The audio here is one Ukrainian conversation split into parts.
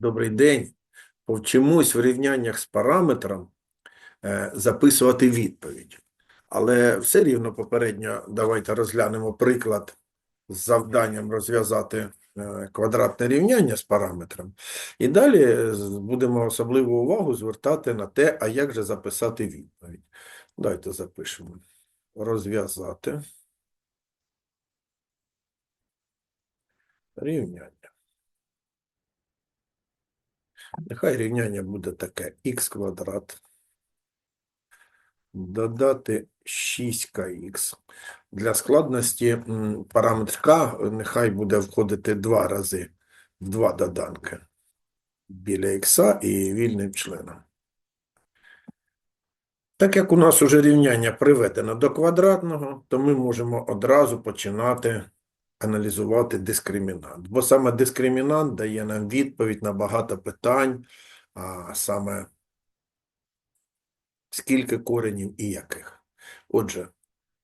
Добрий день. Повчимось в рівняннях з параметром е, записувати відповідь. Але все рівно попередньо давайте розглянемо приклад з завданням розв'язати е, квадратне рівняння з параметром. І далі е, будемо особливу увагу звертати на те, а як же записати відповідь. Давайте запишемо. Розв'язати рівняння. Нехай рівняння буде таке х квадрат. Додати 6х. Для складності параметр k нехай буде входити два рази в два доданки біля х і вільним членом. Так як у нас уже рівняння приведено до квадратного, то ми можемо одразу починати аналізувати дискримінант. Бо саме дискримінант дає нам відповідь на багато питань, а саме скільки коренів і яких. Отже,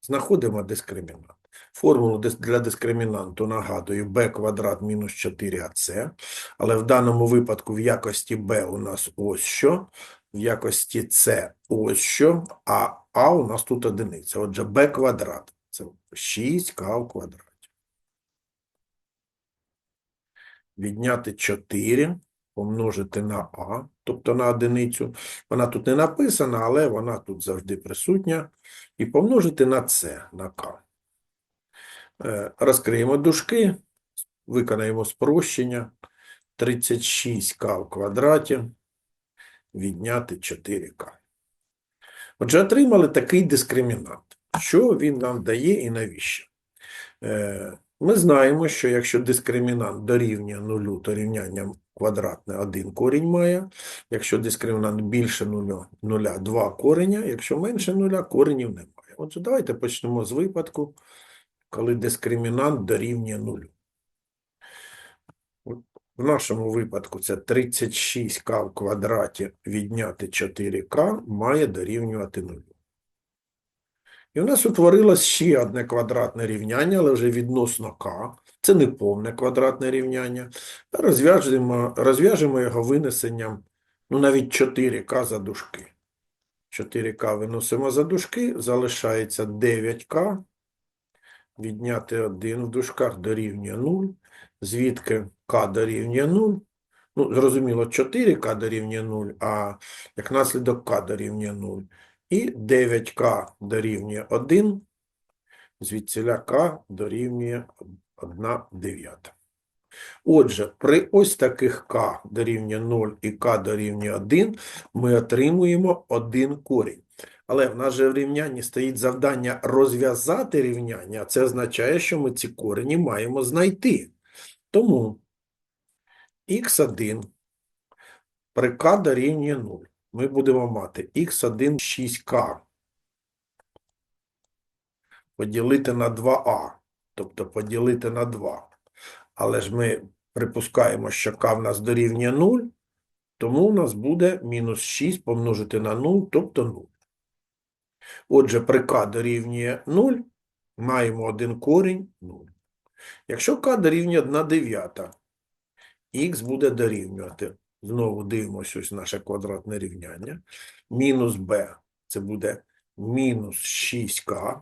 знаходимо дискримінант. Формулу для дискримінанту нагадую b квадрат мінус 4ac, але в даному випадку в якості b у нас ось що, в якості c ось що, а а у нас тут одиниця. Отже, b квадрат – це 6k у квадраті. Відняти 4 помножити на а, тобто на одиницю. Вона тут не написана, але вона тут завжди присутня. І помножити на це, на k. Е, Розкриємо дужки, виконаємо спрощення. 36k в квадраті відняти 4k. Отже, отримали такий дискримінант. Що він нам дає і навіщо? Ми знаємо, що якщо дискримінант дорівнює нулю, то рівняння квадратне один корінь має. Якщо дискримінант більше нуля, нуля два кореня, якщо менше нуля, коренів немає. Отже, давайте почнемо з випадку, коли дискримінант дорівнює нулю. В нашому випадку це 36к в квадраті відняти 4к має дорівнювати нулю. І у нас утворилось ще одне квадратне рівняння, але вже відносно k. Це не повне квадратне рівняння. Розв'яжемо, розв'яжемо його винесенням, ну навіть 4k за дужки. 4k виносимо за дужки, залишається 9k. Відняти 1 в дужках дорівнює 0. Звідки k дорівнює 0? Ну, зрозуміло, 4k дорівнює 0, а як наслідок k дорівнює 0. І 9k дорівнює 1, звідсіля k дорівнює 1 дев'ята. Отже, при ось таких k дорівнює 0 і k дорівнює 1 ми отримуємо один корінь. Але в нас же в рівнянні стоїть завдання розв'язати рівняння, це означає, що ми ці корені маємо знайти. Тому х1 при k дорівнює 0 ми будемо мати х1 6k поділити на 2а, тобто поділити на 2. Але ж ми припускаємо, що k в нас дорівнює 0, тому в нас буде мінус 6 помножити на 0, тобто 0. Отже, при k дорівнює 0, маємо один корінь 0. Якщо k дорівнює 1 дев'ята, х буде дорівнювати. Знову дивимося ось наше квадратне рівняння. Мінус b – це буде мінус 6k.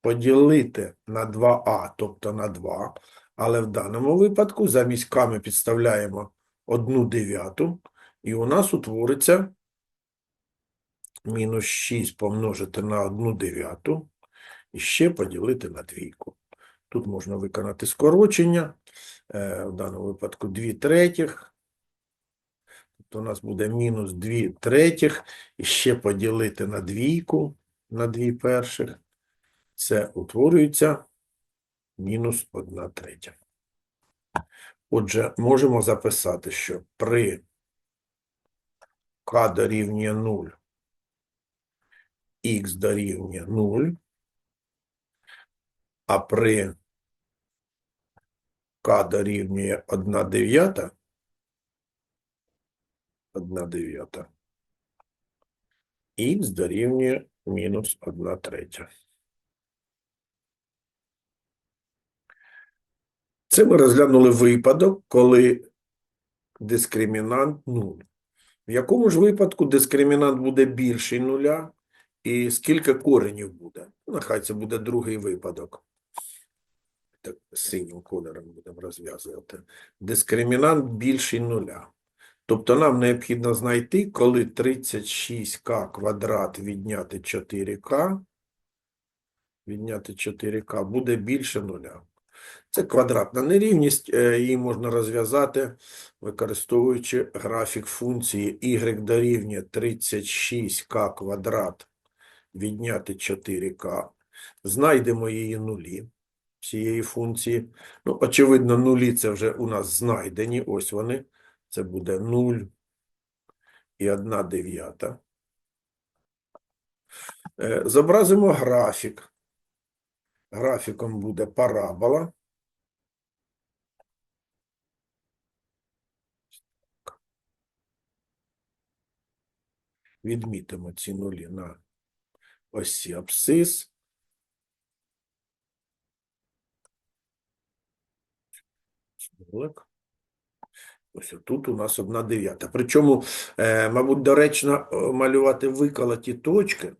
Поділити на 2а, тобто на 2. Але в даному випадку замість k ми підставляємо 1 дев'яту. І у нас утвориться мінус 6 помножити на 1 дев'яту. І ще поділити на двійку. Тут можна виконати скорочення. Е, В даному випадку 2 третіх. Тобто у нас буде мінус 2 третіх. І ще поділити на двійку, на 2 перших. Це утворюється мінус 1 третя. Отже, можемо записати, що при k дорівнює 0, х дорівнює 0, а при k дорівнює 1 дев'ята, 1 дев'ята, х дорівнює мінус 1 третя. Це ми розглянули випадок, коли дискримінант 0. В якому ж випадку дискримінант буде більший нуля, і скільки коренів буде? Ну, Нехай це буде другий випадок. Так, синім кольором будемо розв'язувати. Дискримінант більший нуля. Тобто нам необхідно знайти, коли 36к квадрат відняти 4к, відняти 4к буде більше нуля. Це квадратна нерівність, е, її можна розв'язати, використовуючи графік функції y дорівнює 36k квадрат відняти 4k. Знайдемо її нулі цієї функції. Ну, очевидно, нулі це вже у нас знайдені, ось вони. Це буде 0 і 1 дев'ята. Е, Зобразимо графік. Графіком буде парабола. Відмітимо ці нулі на осі абсцис. Смолик. Ось тут у нас одна дев'ята. Причому, е, мабуть, доречно е, малювати виколоті точки,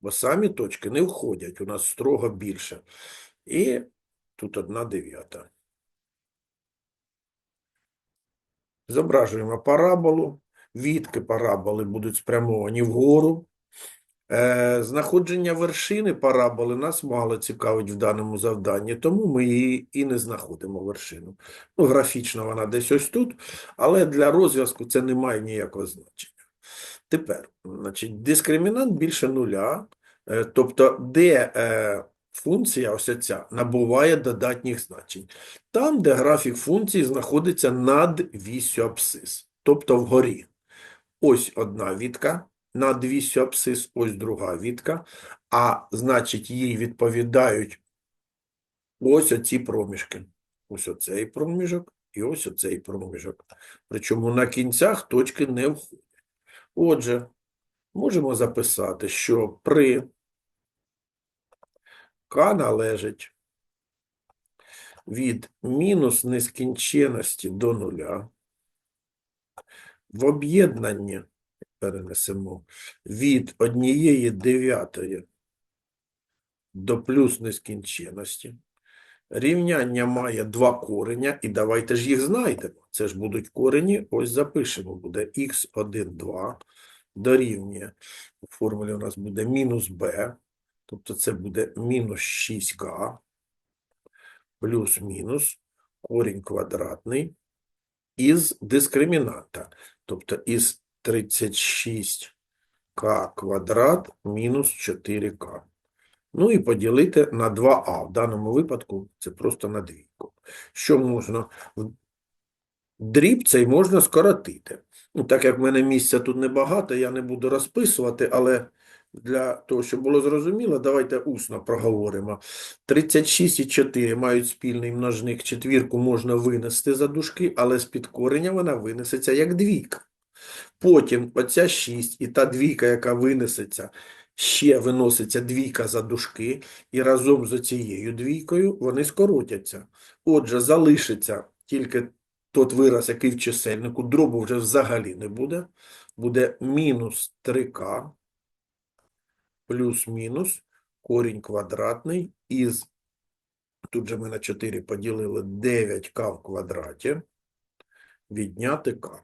бо самі точки не входять, у нас строго більше. І тут одна дев'ята. Зображуємо параболу. Відки параболи будуть спрямовані вгору. Е, знаходження вершини параболи нас мало цікавить в даному завданні, тому ми її і не знаходимо вершину. Ну, графічно вона десь ось тут, але для розв'язку це не має ніякого значення. Тепер, значить, дискримінант більше нуля, е, тобто де е, функція ось ця набуває додатніх значень. Там, де графік функції знаходиться над вісю абсцис, тобто вгорі. Ось одна відка над вісю абсцис, ось друга відка, а значить їй відповідають ось оці проміжки. Ось оцей проміжок і ось оцей проміжок. Причому на кінцях точки не входять. Отже, можемо записати, що при К належить від мінус нескінченності до нуля в об'єднанні перенесемо від однієї дев'ятої до плюс нескінченності. Рівняння має два кореня, і давайте ж їх знайдемо. Це ж будуть корені, ось запишемо, буде х1, 2, дорівнює, у формулі у нас буде мінус b, тобто це буде мінус 6k, плюс-мінус, корінь квадратний, із дискримінанта, тобто із 36k квадрат мінус 4k. Ну і поділити на 2а. В даному випадку це просто на двійку. Що можна? Дріб цей можна скоротити. Ну, так як в мене місця тут небагато, я не буду розписувати, але для того, щоб було зрозуміло, давайте усно проговоримо. 36 і 4 мають спільний множник. Четвірку можна винести за дужки, але з-під кореня вона винесеться як двійка. Потім оця 6 і та двійка, яка винесеться, ще виноситься двійка за дужки, і разом з цією двійкою вони скоротяться. Отже, залишиться тільки тот вираз, який в чисельнику, дробу вже взагалі не буде. Буде мінус 3к плюс-мінус корінь квадратний із, тут же ми на 4 поділили 9к в квадраті, відняти к.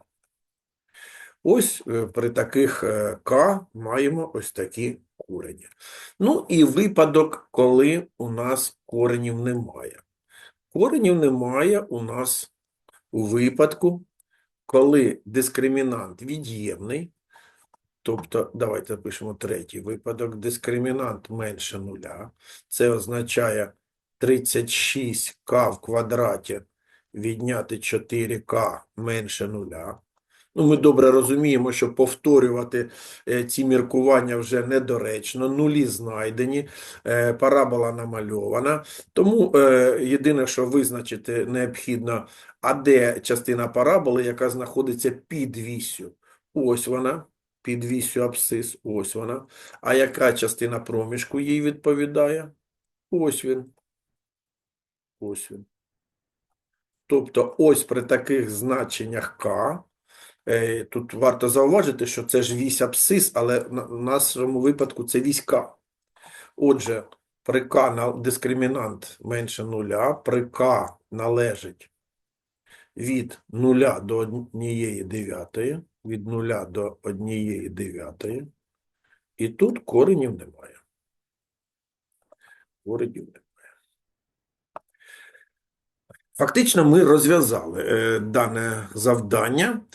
Ось е, при таких е, К маємо ось такі корені. Ну і випадок, коли у нас коренів немає. Коренів немає у нас у випадку, коли дискримінант від'ємний, тобто, давайте пишемо третій випадок, дискримінант менше нуля. Це означає 36К в квадраті відняти 4К менше нуля. Ну, ми добре розуміємо, що повторювати е, ці міркування вже недоречно, нулі знайдені, е, парабола намальована. Тому е, єдине, що визначити необхідно, а де частина параболи, яка знаходиться під вісю. Ось вона, під вісю абсцис, ось вона. А яка частина проміжку їй відповідає? Ось він. Ось він. Тобто ось при таких значеннях е, тут варто зауважити, що це ж вісь абсцис, але в нашому випадку це вісь k. Отже, при на дискримінант менше нуля, при k належить від 0 до 1 дев'ятої, від 0 до 1 дев'ятої, і тут коренів немає. Коренів немає. Фактично, ми розв'язали е, дане завдання.